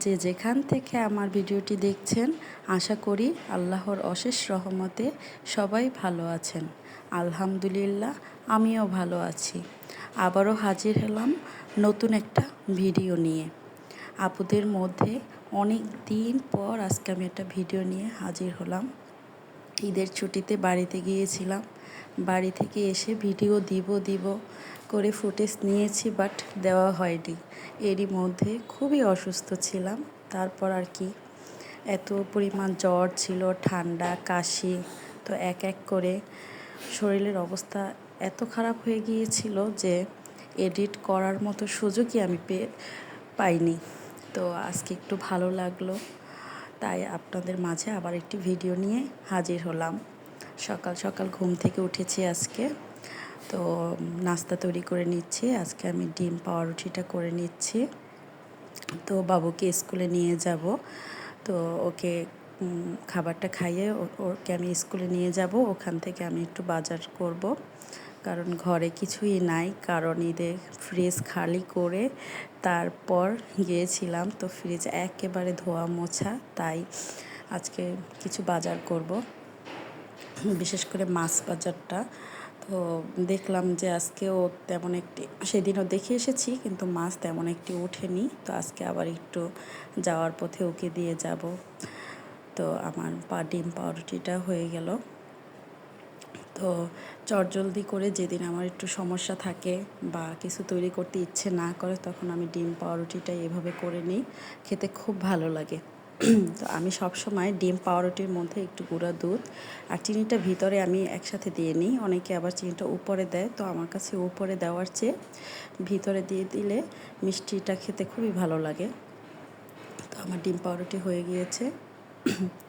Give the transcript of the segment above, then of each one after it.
যে যেখান থেকে আমার ভিডিওটি দেখছেন, আশা করি আল্লাহর অশেষ রহমতে সবাই ভালো আছেন। আলহামদুলিল্লাহ, আমিও ভালো আছি। আবারও হাজির হলাম নতুন একটা ভিডিও নিয়ে। আপুদের মধ্যে অনেক দিন পর আজকে আমি একটা ভিডিও নিয়ে হাজির হলাম। ঈদের ছুটিতে বাড়িতে গিয়েছিলাম। বাড়ি থেকে এসে ভিডিও দিব দিব করে ফুটেজ নিয়েছি বাট দেওয়া হয়নি। এরই মধ্যে খুবই অসুস্থ ছিলাম। তারপর আর কি, এত পরিমাণ জ্বর ছিল, ঠান্ডা, কাশি, তো এক এক করে শরীরের অবস্থা এত খারাপ হয়ে গিয়েছিল যে এডিট করার মতো সুযোগই আমি পেয়ে পাইনি। তো আজকে একটু ভালো লাগল, তাই আপনাদের মাঝে আবার একটি ভিডিও নিয়ে হাজির হলাম। সকাল সকাল ঘুম থেকে উঠেছি আজকে। তো, নাস্তা তৈরি করে নিচ্ছি। আজকে আমি ডিম পাউরুটিটা করে নিচ্ছি। তো, বাবুকে স্কুলে নিয়ে যাব। তো, ওকে খাবারটা খাইয়ে ওকে আমি স্কুলে নিয়ে যাব। ওখান থেকে আমি একটু বাজার করব। কারণ ঘরে কিছুই নাই। কারণ ঈদে ফ্রিজ খালি করে তারপর গিয়েছিলাম। তো ফ্রিজ একেবারে ধোয়া মোছা, তাই আজকে কিছু বাজার করব। বিশেষ করে মাছ বাজারটা। তো দেখলাম যে আজকেও তেমন একটি, সেদিনও দেখে এসেছি, কিন্তু মাছ তেমন একটি ওঠেনি। তো আজকে আবার একটু যাওয়ার পথে ওকে দিয়ে যাব। তো আমার পা ডিম পাউরুটিটা হয়ে গেল। তো চটজলদি করে যেদিন আমার একটু সমস্যা থাকে বা কিছু তৈরি করতে ইচ্ছে না করে, তখন আমি ডিম পাউরুটিটা এভাবে করে নিই। খেতে খুব ভালো লাগে। তো আমি সব সময় ডিম পাউরুটির মধ্যে একটু গুঁড়া দুধ আর চিনিটা ভিতরে আমি একসাথে দিয়ে নিই। অনেকে আবার চিনিটা উপরে দেয়, তো আমার কাছে উপরে দেওয়ার চেয়ে ভিতরে দিয়ে দিলে মিষ্টিটা খেতে খুবই ভালো লাগে। তো আমার ডিম পাউরুটি হয়ে গিয়েছে।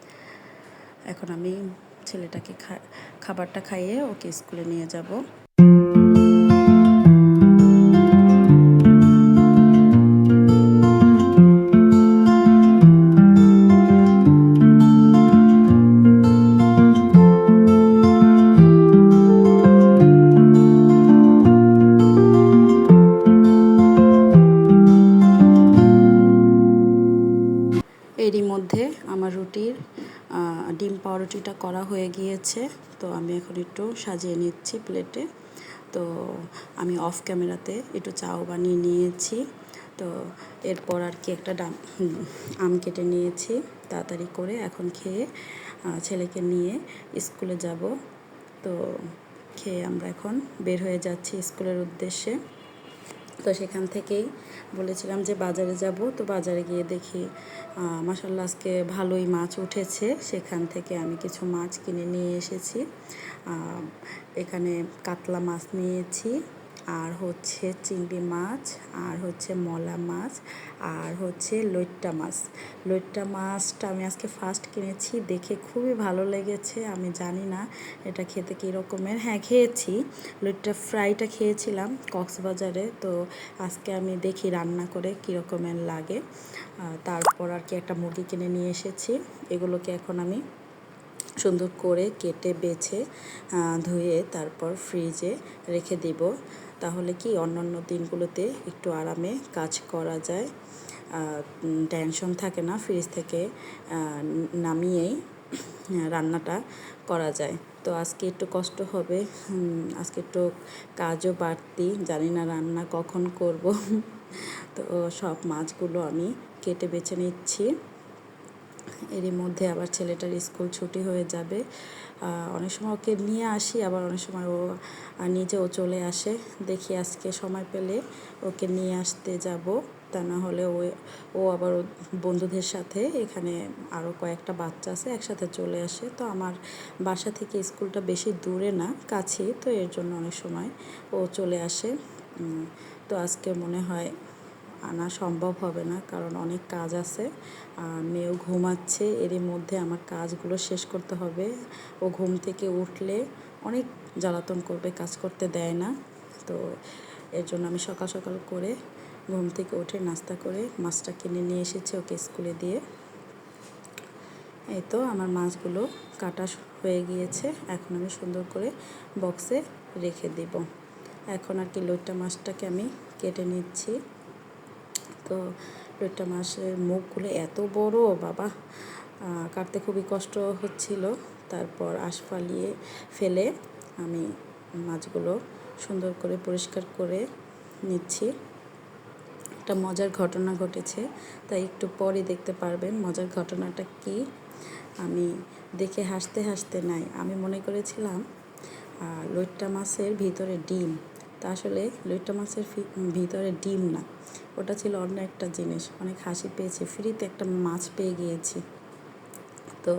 এখন আমি ছেলেটাকে খাবারটা খাইয়ে ওকে স্কুলে নিয়ে যাব। পাউরুটিটা করা হয়ে গিয়েছে। তো আমি এখন একটু সাজিয়ে নিচ্ছি প্লেটে তো আমি অফ ক্যামেরাতে একটু চাও বানিয়ে নিয়েছি। তো এরপর আর কি একটা ডাম আম কেটে নিয়েছি তাড়াতাড়ি করে এখন খেয়ে ছেলেকে নিয়ে স্কুলে যাব। তো খেয়ে আমরা এখন বের হয়ে যাচ্ছি স্কুলের উদ্দেশ্যে। তো সেখান থেকেই বলেছিলাম যে বাজারে যাব। তো বাজারে গিয়ে দেখি মাসাল্লাহ আজকে ভালোই মাছ উঠেছে। সেখান থেকে আমি কিছু মাছ কিনে নিয়ে এসেছি। এখানে কাতলা মাছ নিয়েছি। আর হচ্ছে চিংড়ি মাছ, আর হচ্ছে মলা মাছ, আর হচ্ছে লইট্টা মাছ। লইট্টা মাছটা আমি আজকে ফার্স্ট কিনেছি, দেখে খুবই ভালো লেগেছে, আমি জানি না এটা খেতে কী রকমের। হ্যাঁ খেয়েছি, লইট্টা ফ্রাইটা খেয়েছিলাম কক্সবাজারে, তো আজকে আমি দেখি রান্না করে কী রকমের লাগে। তারপর আর কি একটা মুরগি কিনে নিয়ে এসেছি, এগুলোকে এখন আমি সুন্দর করে কেটে, বেছে ধুয়ে তারপর ফ্রিজে রেখে দিব। তাহলে কি অন্যান্য দিনগুলোতে একটু আরামে কাজ করা যায়। টেনশন থাকে না ফ্রিজ থেকে নামিয়েই রান্নাটা করা যায়। তো আজকে একটু কষ্ট হবে আজকে একটু কাজও বাড়তি, জানি না রান্না কখন করব। তো সব মাছগুলো আমি কেটে, বেছে নিচ্ছি। এরই মধ্যে আবার ছেলেটার স্কুল ছুটি হয়ে যাবে। অনেক সময় ওকে নিয়ে আসি, আবার অনেক সময় ও নিজেও চলে আসে। দেখি আজকে সময় পেলে ওকে নিয়ে আসতে যাব। তা না হলে ও ও আবার বন্ধুদের সাথে এখানে আরও কয়েকটা বাচ্চা আছে, একসাথে চলে আসে। তো আমার বাসা থেকে স্কুলটা বেশি দূরে না, কাছেই। তো এর জন্য অনেক সময় ও চলে আসে। তো আজকে মনে হয় আনা সম্ভব হবে না, কারণ অনেক কাজ আছে। আর মেয়েও ঘুমাচ্ছে, এরই মধ্যে আমার কাজগুলো শেষ করতে হবে। ও ঘুম থেকে উঠলে অনেক জ্বালাতন করবে, কাজ করতে দেয় না। তো এর জন্য আমি সকাল সকাল করে ঘুম থেকে উঠে নাস্তা করে মাছটা কিনে নিয়ে এসেছি ওকে স্কুলে দিয়ে। এই তো আমার মাছগুলো কাটা হয়ে গিয়েছে। এখন আমি সুন্দর করে বক্সে রেখে দেব। এখন আর কি লইট্টা মাছটাকে আমি কেটে নিচ্ছি। তো লইট্টা মাছের মুখগুলো এত বড়, বাবা। কাটতে খুবই কষ্ট হচ্ছিল। তারপর আশ ফালিয়ে ফেলে আমি মাছগুলো সুন্দর করে পরিষ্কার করে নিচ্ছি। একটা মজার ঘটনা ঘটেছে, তাই একটু পরে দেখতে পারবেন মজার ঘটনাটা কি। আমি দেখে হাসতে হাসতে নাই, আমি মনে করেছিলাম লইট্টা মাছের ভিতরে ডিম। তা আসলে লইট্টা মাছের ভিতরে ডিম না। ওটা ছিল অন্য একটা জিনিস। অনেক হাসি পেয়েছি। ফ্রিতে একটা মাছ পেয়ে গিয়েছি। তো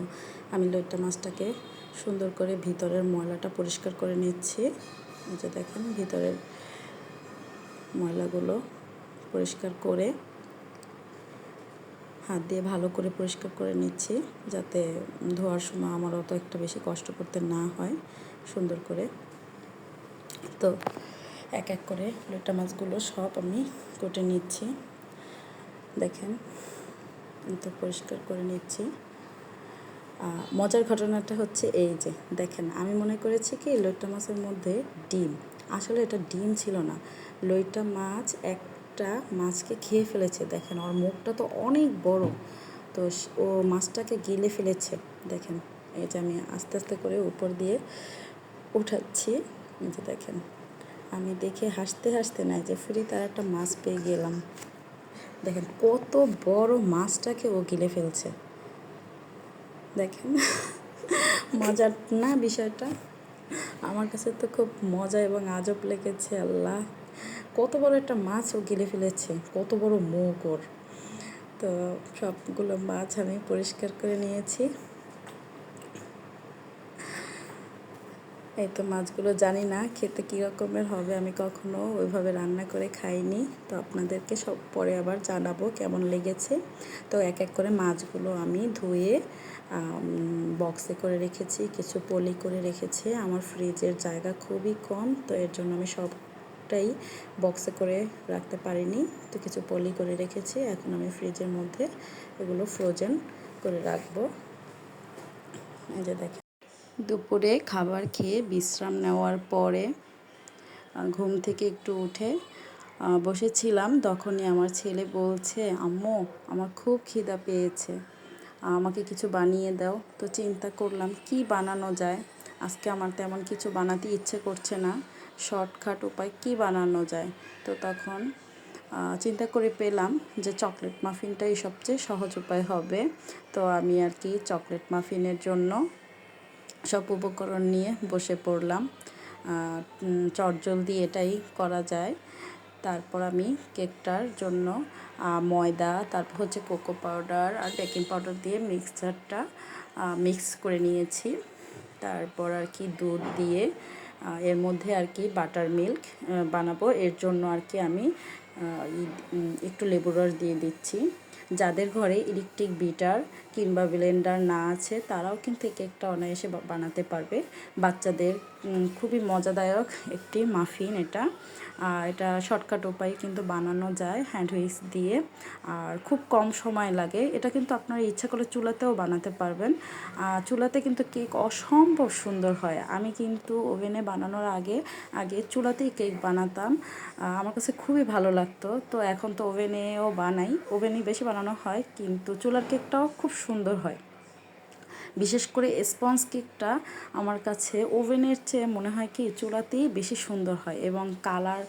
আমি লইট্টা মাছটাকে সুন্দর করে ভিতরের ময়লাটা পরিষ্কার করে নিচ্ছি। যে দেখেন, ভিতরের ময়লাগুলো পরিষ্কার করে হাত দিয়ে ভালো করে পরিষ্কার করে নিচ্ছি, যাতে ধোয়ার সময় আমার অত একটা বেশি কষ্ট করতে না হয় সুন্দর করে। তো এক এক করে লইট্টা মাছগুলো সব আমি কেটে নিচ্ছি। দেখেন তো পরিষ্কার করে নিচ্ছি। মজার ঘটনাটা হচ্ছে এই যে, দেখেন, আমি মনে করেছি কি লইট্টা মাছের মধ্যে ডিম। আসলে এটা ডিম ছিল না। লইট্টা মাছ একটা মাছকে খেয়ে ফেলেছে, দেখেন, ওর মুখটা তো অনেক বড়। তো ও মাছটাকে গিলে ফেলেছে। দেখেন, এই যে আমি আস্তে আস্তে করে উপর দিয়ে উঠাচ্ছি। যে দেখেন আমি দেখে হাসতে হাসতে নাই যে ফ্রি তার একটা মাছ পেয়ে গেলাম। দেখেন কত বড় মাছটাকে ও গিলে ফেলছে। দেখেন, মজার না বিষয়টা? আমার কাছে তো খুব মজা এবং আজব লেগেছে, আল্লাহ। কত বড় একটা মাছ ও গিলে ফেলেছে, কত বড় মুখ ওর তো সবগুলো মাছ আমি পরিষ্কার করে নিয়েছি। এই তো মাছগুলো জানি না খেতে কী রকমের হবে, আমি কখনো ওইভাবে রান্না করে খাইনি। তো আপনাদেরকে সব পরে আবার জানাব কেমন লেগেছে। তো এক এক করে মাছগুলো আমি ধুয়ে বক্সে করে রেখেছি, কিছু পলি করে রেখেছি। আমার ফ্রিজের জায়গা খুবই কম, তো এর জন্য আমি সবটাই বক্সে করে রাখতে পারিনি। তো কিছু পলি করে রেখেছি, এখন আমি ফ্রিজের মধ্যে এগুলো ফ্রোজেন করে রাখব। এই যে দেখেন। দুপুরে খাবার খেয়ে বিশ্রাম নেওয়ার পরে ঘুম থেকে একটু উঠে বসেছিলাম। তখনই আমার ছেলে বলছে, আম্মু, আমার খুব খিদা পেয়েছে। আমাকে কিছু বানিয়ে দাও। তো চিন্তা করলাম, কি বানানো যায়? আজকে আমার তেমন কিছু বানাতে ইচ্ছে করছে না। শর্টকাট উপায় কি বানানো যায়? তো তখন চিন্তা করে পেলাম যে চকলেট মাফিনটাই সবচেয়ে সহজ উপায় হবে। তো আমি আর কি চকলেট মাফিনের জন্য সব উপকরণ নিয়ে বসে পড়লাম। চটজলদি এটাই করা যায়। তারপর আমি কেকটার জন্য ময়দা, তারপর হচ্ছে কোকো পাউডার আর বেকিং পাউডার দিয়ে মিক্সচারটা মিক্স করে নিয়েছি। তারপর আর কি দুধ দিয়ে এর মধ্যে আর কি বাটার মিল্ক বানাবো। এর জন্য আর কি আমি একটু লেবুর রস দিয়ে দিচ্ছি। যাদের ঘরে ইলেকট্রিক বিটার কিংবা ব্লেন্ডার না আছে, তারাও কিন্তু এই কেকটা অনায়াসে বানাতে পারবে। বাচ্চাদের খুবই মজাদায়ক একটি মাফিন এটা। এটা শর্টকাট উপায়ে কিন্তু বানানো যায় হ্যান্ড হুইক্স দিয়ে। আর খুব কম সময় লাগে। এটা কিন্তু আপনারা ইচ্ছা করলে চুলাতেও বানাতে পারবেন। চুলাতে কিন্তু কেক অসম্ভব সুন্দর হয়। আমি কিন্তু ওভেনে বানানোর আগে আগে চুলাতেই কেক বানাতাম। আমার কাছে খুবই ভালো লাগতো। তো এখন তো ওভেনেও বানাই। ওভেনেই বেশি বানানো হয়। কিন্তু চুলার কেকটাও খুব সুন্দর হয়। বিশেষ করে স্পঞ্জ কেকটা আমার কাছে ওভেনের চেয়ে মনে হয় কি চুলাতেই বেশি সুন্দর হয় এবং কালার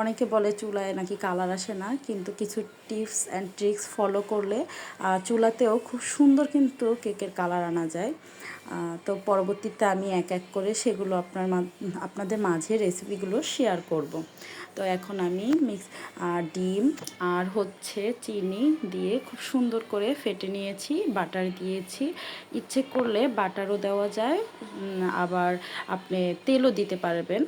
অনেকে বলে চুলায় নাকি কালার আসে না, কিন্তু কিছু টিপস অ্যান্ড ট্রিক্স ফলো করলে চুলাতেও খুব সুন্দর কিন্তু কেকের কালার আনা যায়। তো পরবর্তীতে আমি এক এক করে সেগুলো আপনার আপনাদের মাঝে রেসিপিগুলো শেয়ার করব। তো এখন আমি মিক্স ডিম আর হচ্ছে চিনি দিয়ে খুব সুন্দর করে ফেটে নিয়েছি, বাটার দিয়েছি। ইচ্ছে করলে বাটারও দেওয়া যায় আবার আপনি তেলও দিতে পারবেন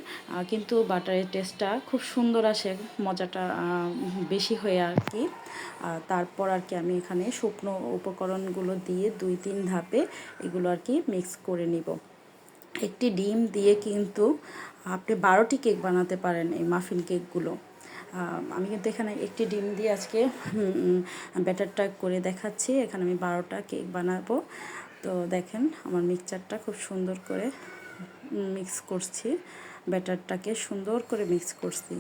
কিন্তু বাটারের টেস্টটা খুব সুন্দর আসে, মজাটা বেশি হয়ে আর কি। তারপর আর কি আমি এখানে শুকনো উপকরণগুলো দিয়ে দুই তিন ধাপে এগুলো আর কি মিক্স করে নিব। একটি ডিম দিয়ে কিন্তু আপনি বারোটি কেক বানাতে পারেন এই মাফিন কেকগুলো। আমি কিন্তু এখানে একটি ডিম দিয়ে আজকে ব্যাটারটা করে দেখাচ্ছি। এখানে আমি বারোটা কেক বানাবো। তো দেখেন, আমার মিক্সচারটা খুব সুন্দর করে মিক্স করছি। ব্যাটারটাকে সুন্দর করে মিক্স করছি।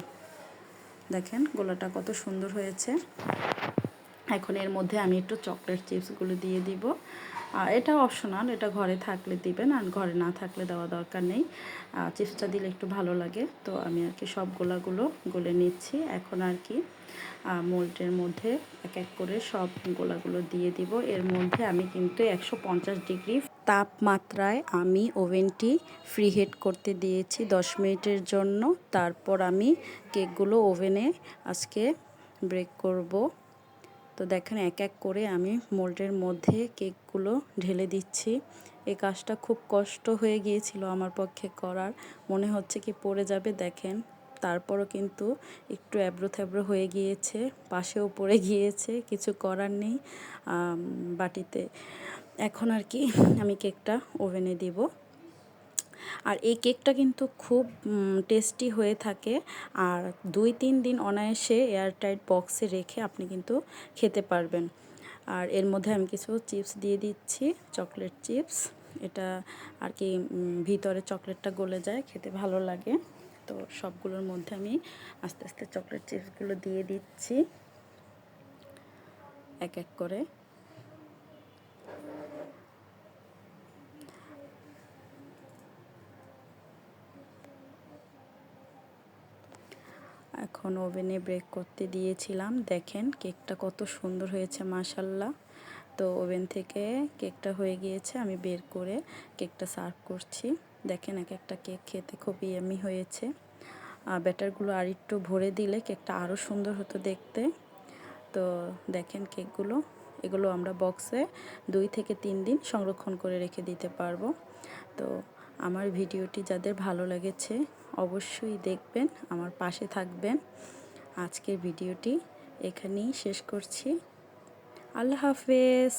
দেখেন, গোলাটা কত সুন্দর হয়েছে। এখন এর মধ্যে আমি একটু চকলেট চিপসগুলো দিয়ে দিব। এটা অপশনাল, এটা ঘরে থাকলে দিবেন আর ঘরে না থাকলে দেওয়া দরকার নেই। চিপসটা দিলে একটু ভালো লাগে। তো আমি আর কি সব গোলাগুলো গলে নিচ্ছি। এখন আর কি মোল্টের মধ্যে এক এক করে সব গোলাগুলো দিয়ে দিব। এর মধ্যে আমি কিন্তু একশো পঞ্চাশ ডিগ্রি তাপমাত্রায় আমি ওভেনটি ফ্রি হিট করতে দিয়েছি দশ মিনিটের জন্য। তারপর আমি কেকগুলো ওভেনে আজকে ব্রেক করব। তো দেখেন এক এক করে আমি মোল্ডের মধ্যে কেকগুলো ঢেলে দিচ্ছি। এই কাজটা খুব কষ্ট হয়ে গিয়েছিল আমার পক্ষে করার। মনে হচ্ছে কি পড়ে যাবে, দেখেন। তারপরও কিন্তু একটু অ্যাব্রো থ্যাব্রো হয়ে গিয়েছে, পাশেও পড়ে গিয়েছে, কিছু করার নেই বাটিতে। এখন আর কি আমি কেকটা ওভেনে দিব। আর এই কেকটা কিন্তু খুব টেস্টি হয়ে থাকে। আর দুই তিন দিন অনায়াসে এয়ারটাইট বক্সে রেখে আপনি কিন্তু খেতে পারবেন। আর এর মধ্যে আমি কিছু চিপস দিয়ে দিচ্ছি, চকলেট চিপস। এটা আর কি ভিতরে চকলেটটা গলে যায়, খেতে ভালো লাগে। তো সবগুলোর মধ্যে আমি আস্তে আস্তে চকলেট চিপসগুলো দিয়ে দিচ্ছি। এক এক করে। এখন ওভেনে ব্রেক করতে দিয়েছিলাম। দেখেন কেকটা কত সুন্দর হয়েছে মাসাল্লাহ তো ওভেন থেকে কেকটা হয়ে গিয়েছে, আমি বের করে কেকটা সার্ভ করছি। দেখেন এক একটা কেক খেতে খুবই ইয়ামি হয়েছে। ব্যাটারগুলো আর একটু ভরে দিলে কেকটা আরও সুন্দর হতো দেখতে। তো দেখেন কেকগুলো, এগুলো আমরা বক্সে দুই থেকে তিন দিন সংরক্ষণ করে রেখে দিতে পারব। তো আমার ভিডিওটি যাদের ভালো লেগেছে অবশ্যই দেখবেন আমার পাশে থাকবেন। আজকের ভিডিওটি এখানেই শেষ করছি। আল্লাহ হাফেজ।